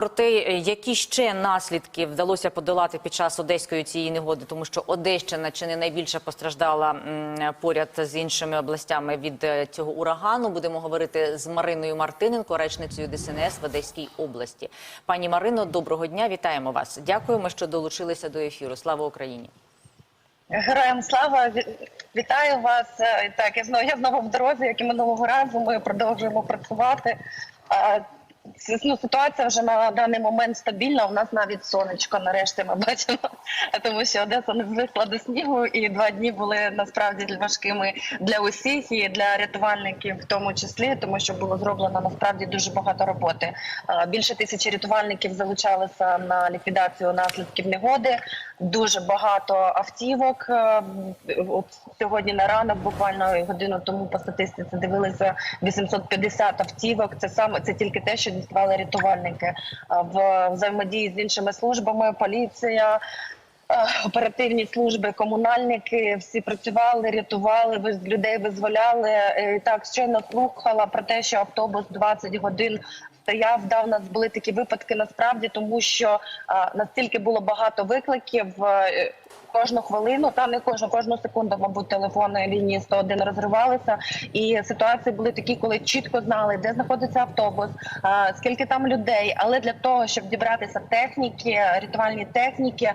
Про те, які ще наслідки вдалося подолати під час одеської цієї негоди, тому що Одещина чи не найбільше постраждала поряд з іншими областями від е, цього урагану. Будемо говорити з Мариною Мартиненко, речницею ДСНС в Одеській області. Пані Марино, доброго дня, вітаємо вас. Дякуємо, що долучилися до ефіру. Слава Україні! Героям слава Ві- вітаю вас. Е, Так, я знову я знову в дорозі, як і минулого разу. Ми продовжуємо працювати. Ну, ситуація вже на даний момент стабільна. У нас навіть сонечко нарешті ми бачимо, тому що Одеса не звикла до снігу, і два дні були насправді важкими для усіх і для рятувальників, в тому числі, тому що було зроблено насправді дуже багато роботи. Е, Більше тисячі рятувальників залучалися на ліквідацію наслідків негоди. Дуже багато автівок. Е, сьогодні на ранок, буквально годину тому по статистиці дивилися 850 автівок. Це саме це тільки те, що діставали рятувальники Е, в взаємодії з іншими службами, поліція. е, Оперативні служби, комунальники всі працювали, рятували, людей визволяли. Е, Так щойно слухала про те, що автобус 20 годин стояв. Да, у нас були такі випадки насправді, тому що а, настільки було багато викликів. е, Кожну хвилину, та не кожну, кожну секунду, мабуть, телефонної лінії 101 розривалися. І ситуації були такі, коли чітко знали, де знаходиться автобус, скільки там людей. Але для того, щоб дібратися техніки, рятувальні техніки,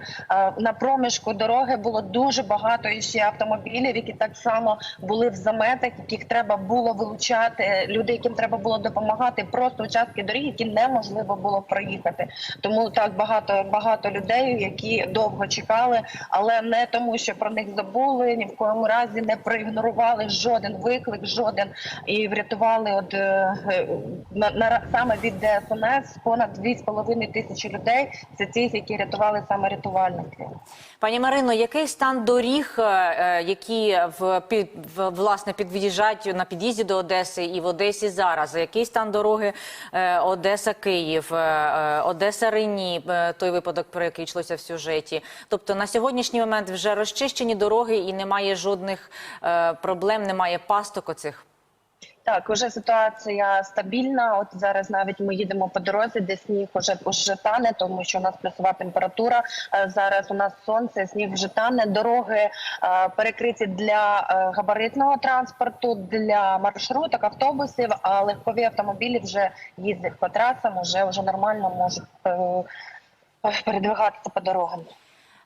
на проміжку дороги було дуже багато іще автомобілів, які так само були в заметах, яких треба було вилучати. Люди, яким треба було допомагати, просто участки доріг, які неможливо було проїхати. Тому так багато багато людей, які довго чекали, але не тому, що про них забули, ні в коєму разі не проігнорували жоден виклик, жоден і врятували от е, е, на, на саме від ДСНС понад 2,5 тисячі людей. Це ті, які рятували саме рятувальники. Пані Марино, який стан доріг, е, які в, під, власне під'їжджають на під'їзді до Одеси і в Одесі зараз? Який стан дороги Одеса Київ, е, е, Одеса Рені, е, той випадок, про який йшлося в сюжеті? Тобто на сьогоднішній момент вже розчищені дороги і немає жодних проблем, немає пасток оцих. Так, уже ситуація стабільна. От зараз навіть ми їдемо по дорозі, де сніг уже уже тане, тому що у нас плюсова температура. Е, Зараз у нас сонце, сніг вже тане. Дороги е, перекриті для е, габаритного транспорту, для маршруток, автобусів. А легкові автомобілі вже їздять по трасам, вже вже нормально можуть передвигатися по дорогам.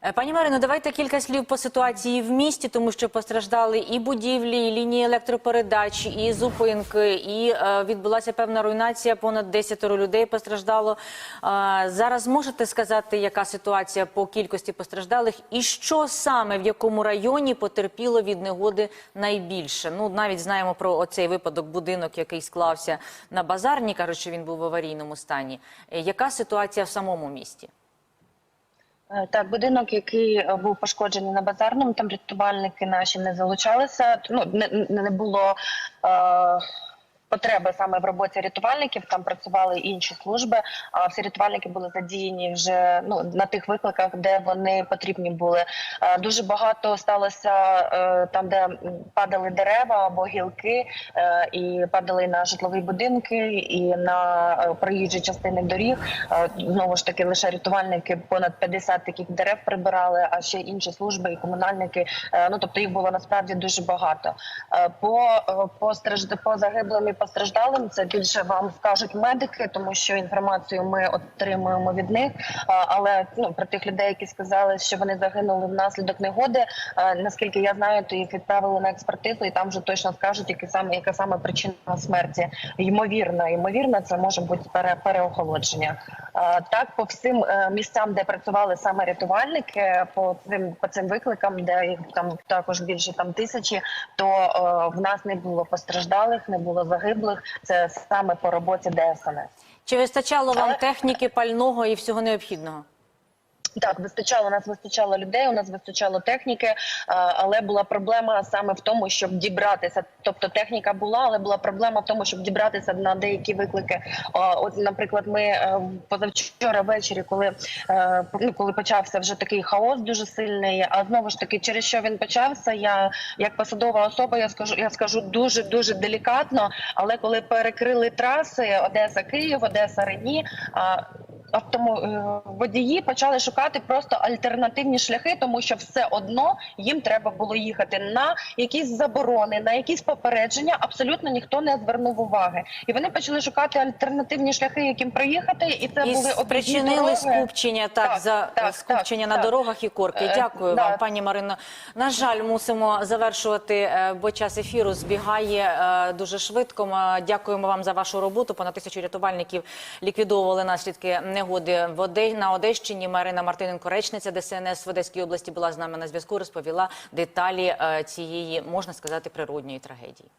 Е, Пані Марино, давайте кілька слів по ситуації в місті, тому що постраждали і будівлі, і лінії електропередач, і зупинки, і е, відбулася певна руйнація. Понад 10 людей постраждало. Е, зараз можете сказати, яка ситуація по кількості постраждалих, і що саме в якому районі потерпіло від негоди найбільше? Ну навіть знаємо про оцей випадок будинок, який склався на базарні. кажуть, що він був в аварійному стані. Е, Яка ситуація в самому місті? Е, Так, будинок, який е, був пошкоджений на базарному, там рятувальники наші не залучалися. Ну не, не було е, потреби саме в роботі рятувальників. Там працювали інші служби. А всі рятувальники були задіяні вже ну на тих викликах, де вони потрібні були. Е, дуже багато сталося е, там, де падали дерева або гілки, е, і падали на житлові будинки, і на проїжджі частини доріг. Знову ж таки, лише рятувальники понад 50 таких дерев прибирали, а ще інші служби і комунальники. Ну тобто їх було насправді дуже багато. По по по загиблим і постраждалим це більше вам скажуть медики, тому що інформацію ми отримуємо від них. Е, Але ну про тих людей, які сказали, що вони загинули внаслідок негоди. е, Наскільки я знаю, то їх відправили на експертизу, і там вже точно скажуть, які саме яка саме причина смерті. Ймовірно, ймовірно, це може бути пере, переохолодження. Е, Так, по всім е, місцям, де працювали саме рятувальники, по цим по цим викликам, де їх там також більше там тисячі, то е, в нас не було постраждалих, не було загиблих. Це саме по роботі ДСНС. Чи вистачало вам техніки, пального і всього необхідного? Так, вистачало у нас вистачало людей, у нас вистачало техніки, але була проблема саме в тому, щоб дібратися. Тобто техніка була, але була проблема в тому, щоб дібратися на деякі виклики. От, наприклад, ми е, позавчора ввечері, коли е, ну, коли почався вже такий хаос дуже сильний. А знову ж таки, через що він почався, я як посадова особа, я скажу, я скажу дуже дуже делікатно. Але коли перекрили траси Одеса, Київ, Одеса, Рені. Е, водії почали шукати просто альтернативні шляхи, тому що все одно їм треба було їхати на якісь заборони, на якісь попередження. Абсолютно ніхто не звернув уваги, і вони почали шукати альтернативні шляхи, яким проїхати, і це І були спричинили дороги. скупчення так, Так, за так, скупчення так, на так. дорогах і корки. Е, Дякую да. вам, пані Марино. На жаль, мусимо завершувати, е, бо час ефіру збігає е, дуже швидко. Дякуємо вам за вашу роботу. Понад тисячу рятувальників ліквідовували наслідки негоди в на Одещині. Марина Мартиненко, речниця ДСНС в Одеській області, була з нами на зв'язку. Розповіла деталі е, цієї можна сказати природньої трагедії.